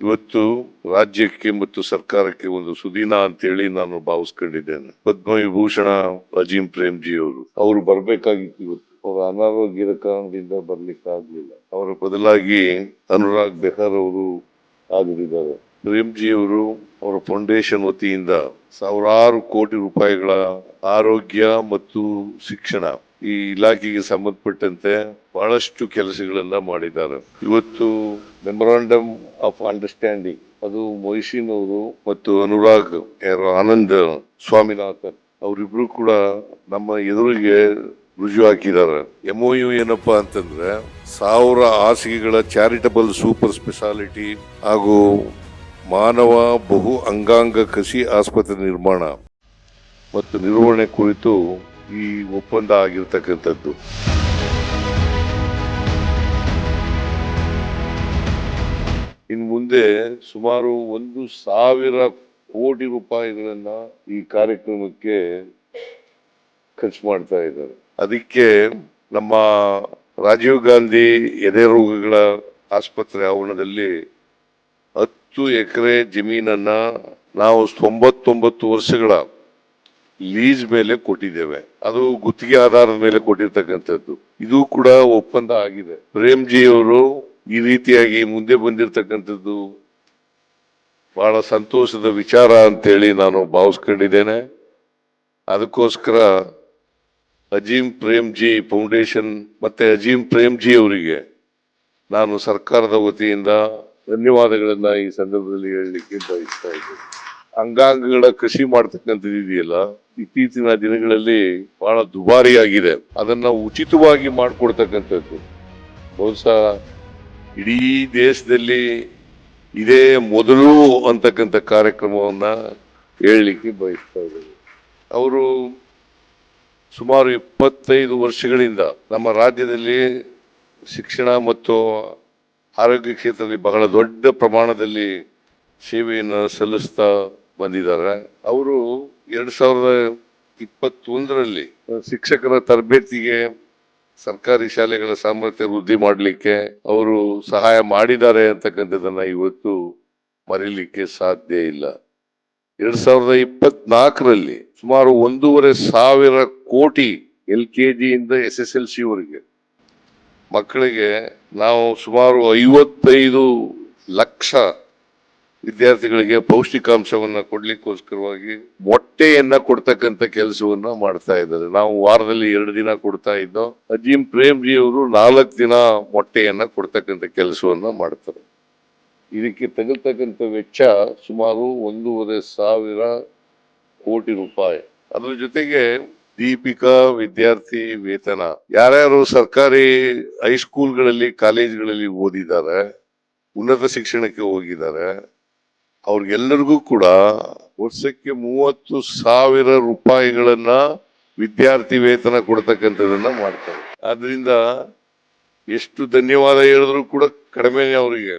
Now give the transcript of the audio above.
ಇವತ್ತು ರಾಜ್ಯಕ್ಕೆ ಮತ್ತು ಸರ್ಕಾರಕ್ಕೆ ಒಂದು ಸುದಿನ ಅಂತೇಳಿ ನಾನು ಭಾವಿಸ್ಕೊಂಡಿದ್ದೇನೆ. ಪದ್ಮವಿಭೂಷಣ ಅಜೀಂ ಪ್ರೇಮ್ಜಿ ಅವರು ಅವರು ಬರ್ಬೇಕಾಗಿತ್ತು ಇವತ್ತು. ಅವರ ಅನಾರೋಗ್ಯದ ಕಾರಣದಿಂದ ಬರ್ಲಿಕ್ಕಾಗ್ಲಿಲ್ಲ. ಅವರ ಬದಲಾಗಿ ಅನುರಾಗ್ ಬೆಹರ್ ಅವರು ಆಗಲಿದ್ದಾರೆ. ಪ್ರೇಮ್ಜಿ ಅವರು ಅವರ ಫೌಂಡೇಶನ್ ವತಿಯಿಂದ ಸಾವಿರಾರು ಕೋಟಿ ರೂಪಾಯಿಗಳ ಆರೋಗ್ಯ ಮತ್ತು ಶಿಕ್ಷಣ ಈ ಇಲಾಖೆಗೆ ಸಂಬಂಧಪಟ್ಟಂತೆ ಬಹಳಷ್ಟು ಕೆಲಸಗಳನ್ನ ಮಾಡಿದ್ದಾರೆ. ಇವತ್ತು ಮೆಮೊರಾಂಡಮ್ ಆಫ್ ಅಂಡರ್ಸ್ಟ್ಯಾಂಡಿಂಗ್ ಅದು ಮೊಯ್ಸಿನ್ ಅವರು ಮತ್ತು ಅನುರಾಗ್ ಆನಂದ್ ಸ್ವಾಮಿನಾಥನ್, ಅವರಿಬ್ರು ಕೂಡ ನಮ್ಮ ಎದುರಿಗೆ ರುಜು ಹಾಕಿದ್ದಾರೆ. ಎಂಒಯು ಏನಪ್ಪಾ ಅಂತಂದ್ರೆ, ಸಾವಿರ ಹಾಸಿಗೆಗಳ ಚಾರಿಟಬಲ್ ಸೂಪರ್ ಸ್ಪೆಷಾಲಿಟಿ ಹಾಗೂ ಮಾನವ ಬಹು ಅಂಗಾಂಗ ಕಸಿ ಆಸ್ಪತ್ರೆ ನಿರ್ಮಾಣ ಮತ್ತು ನಿರ್ವಹಣೆ ಕುರಿತು ಈ ಒಪ್ಪಂದ ಆಗಿರ್ತಕ್ಕಂಥದ್ದು. ಇನ್ನು ಮುಂದೆ ಸುಮಾರು ಒಂದು ಸಾವಿರ ಕೋಟಿ ರೂಪಾಯಿಗಳನ್ನ ಈ ಕಾರ್ಯಕ್ರಮಕ್ಕೆ ಖರ್ಚು ಮಾಡ್ತಾ ಇದ್ದಾರೆ. ಅದಕ್ಕೆ ನಮ್ಮ ರಾಜೀವ್ ಗಾಂಧಿ ಎದೆ ರೋಗಗಳ ಆಸ್ಪತ್ರೆ ಆವರಣದಲ್ಲಿ ಹತ್ತು ಎಕರೆ ಜಮೀನನ್ನ ನಾವು ತೊಂಬತ್ತೊಂಬತ್ತು ವರ್ಷಗಳ ಲೀಸ್ ಮೇಲೆ ಕೊಟ್ಟಿದ್ದೇವೆ. ಅದು ಗುತ್ತಿಗೆ ಆಧಾರದ ಮೇಲೆ ಕೊಟ್ಟಿರ್ತಕ್ಕಂಥದ್ದು. ಇದು ಕೂಡ ಒಪ್ಪಂದ ಆಗಿದೆ. ಪ್ರೇಮ್ಜಿ ಅವರು ಈ ರೀತಿಯಾಗಿ ಮುಂದೆ ಬಂದಿರತಕ್ಕಂಥದ್ದು ಬಹಳ ಸಂತೋಷದ ವಿಚಾರ ಅಂತೇಳಿ ನಾನು ಭಾವಿಸ್ಕೊಂಡಿದ್ದೇನೆ. ಅದಕ್ಕೋಸ್ಕರ ಅಜೀಂ ಪ್ರೇಮ್ಜಿ ಫೌಂಡೇಶನ್ ಮತ್ತೆ ಅಜೀಂ ಪ್ರೇಮ್ಜಿ ಅವರಿಗೆ ನಾನು ಸರ್ಕಾರದ ವತಿಯಿಂದ ಧನ್ಯವಾದಗಳನ್ನು ಈ ಸಂದರ್ಭದಲ್ಲಿ ಹೇಳಲಿಕ್ಕೆ ಬಯಸ್ತಾ ಇದ್ದೇನೆ. ಅಂಗಾಂಗಗಳ ಕೃಷಿ ಮಾಡ್ತಕ್ಕಂಥದ್ದಿದೆಯಲ್ಲ, ಇತ್ತೀಚಿನ ದಿನಗಳಲ್ಲಿ ಬಹಳ ದುಬಾರಿಯಾಗಿದೆ. ಅದನ್ನ ಉಚಿತವಾಗಿ ಮಾಡಿಕೊಡ್ತಕ್ಕಂಥದ್ದು. ಬಹುಶಃ ಇಡೀ ದೇಶದಲ್ಲಿ ಇದೇ ಮೊದಲು ಅಂತಕ್ಕಂಥ ಕಾರ್ಯಕ್ರಮವನ್ನ ಹೇಳಲಿಕ್ಕೆ ಬಯಸ್ತಾ ಇದ್ದೇವೆ. ಅವರು ಸುಮಾರು ಇಪ್ಪತ್ತೈದು ವರ್ಷಗಳಿಂದ ನಮ್ಮ ರಾಜ್ಯದಲ್ಲಿ ಶಿಕ್ಷಣ ಮತ್ತು ಆರೋಗ್ಯ ಕ್ಷೇತ್ರದಲ್ಲಿ ಬಹಳ ದೊಡ್ಡ ಪ್ರಮಾಣದಲ್ಲಿ ಸೇವೆಯನ್ನು ಸಲ್ಲಿಸ್ತಾ ಬಂದಿದ್ದಾರೆ. ಅವರು ಎರಡ್ ಸಾವಿರದ ಇಪ್ಪತ್ತೊಂದರಲ್ಲಿ ಶಿಕ್ಷಕರ ತರಬೇತಿಗೆ ಸರ್ಕಾರಿ ಶಾಲೆಗಳ ಸಾಮರ್ಥ್ಯ ವೃದ್ಧಿ ಮಾಡಲಿಕ್ಕೆ ಅವರು ಸಹಾಯ ಮಾಡಿದ್ದಾರೆ ಅಂತಕ್ಕಂಥದ್ದನ್ನ ಇವತ್ತು ಮರೀಲಿಕ್ಕೆ ಸಾಧ್ಯ ಇಲ್ಲ. ಎರಡ್ ಸಾವಿರದ ಇಪ್ಪತ್ನಾಲ್ಕರಲ್ಲಿ ಸುಮಾರು ಒಂದೂವರೆ ಸಾವಿರ ಕೋಟಿ ಎಲ್ ಕೆ ಜಿಯಿಂದ ಎಸ್ ಎಸ್ ಎಲ್ ಸಿವರೆಗೆ ಮಕ್ಕಳಿಗೆ ನಾವು ಸುಮಾರು ಐವತ್ತೈದು ಲಕ್ಷ ವಿದ್ಯಾರ್ಥಿಗಳಿಗೆ ಪೌಷ್ಟಿಕಾಂಶವನ್ನು ಕೊಡ್ಲಿಕ್ಕೋಸ್ಕರವಾಗಿ ಮೊಟ್ಟೆಯನ್ನ ಕೊಡ್ತಕ್ಕಂಥ ಕೆಲಸವನ್ನ ಮಾಡ್ತಾ ಇದ್ದಾರೆ. ನಾವು ವಾರದಲ್ಲಿ ಎರಡು ದಿನ ಕೊಡ್ತಾ ಇದ್ದೋ ಅಜೀಂ ಪ್ರೇಮ್ಜಿ ಅವರು ನಾಲ್ಕು ದಿನ ಮೊಟ್ಟೆಯನ್ನ ಕೊಡ್ತಕ್ಕಂಥ ಕೆಲಸವನ್ನ ಮಾಡ್ತಾರೆ. ಇದಕ್ಕೆ ತಗಲ್ತಕ್ಕಂಥ ವೆಚ್ಚ ಸುಮಾರು ಒಂದೂವರೆ ಸಾವಿರ ಕೋಟಿ ರೂಪಾಯಿ. ಅದರ ಜೊತೆಗೆ ದೀಪಿಕಾ ವಿದ್ಯಾರ್ಥಿ ವೇತನ. ಯಾರ್ಯಾರು ಸರ್ಕಾರಿ ಹೈಸ್ಕೂಲ್ಗಳಲ್ಲಿ, ಕಾಲೇಜ್ಗಳಲ್ಲಿ ಓದಿದ್ದಾರೆ, ಉನ್ನತ ಶಿಕ್ಷಣಕ್ಕೆ ಹೋಗಿದ್ದಾರೆ ಅವ್ರಿಗೆಲ್ಲರಿಗೂ ಕೂಡ ವರ್ಷಕ್ಕೆ ಮೂವತ್ತು ಸಾವಿರ ರೂಪಾಯಿಗಳನ್ನ ವಿದ್ಯಾರ್ಥಿ ವೇತನ ಕೊಡ್ತಕ್ಕಂಥದ್ದನ್ನ ಮಾಡ್ತಾರೆ. ಆದ್ರಿಂದ ಎಷ್ಟು ಧನ್ಯವಾದ ಹೇಳಿದ್ರು ಕೂಡ ಕಡಿಮೆನೆ ಅವರಿಗೆ.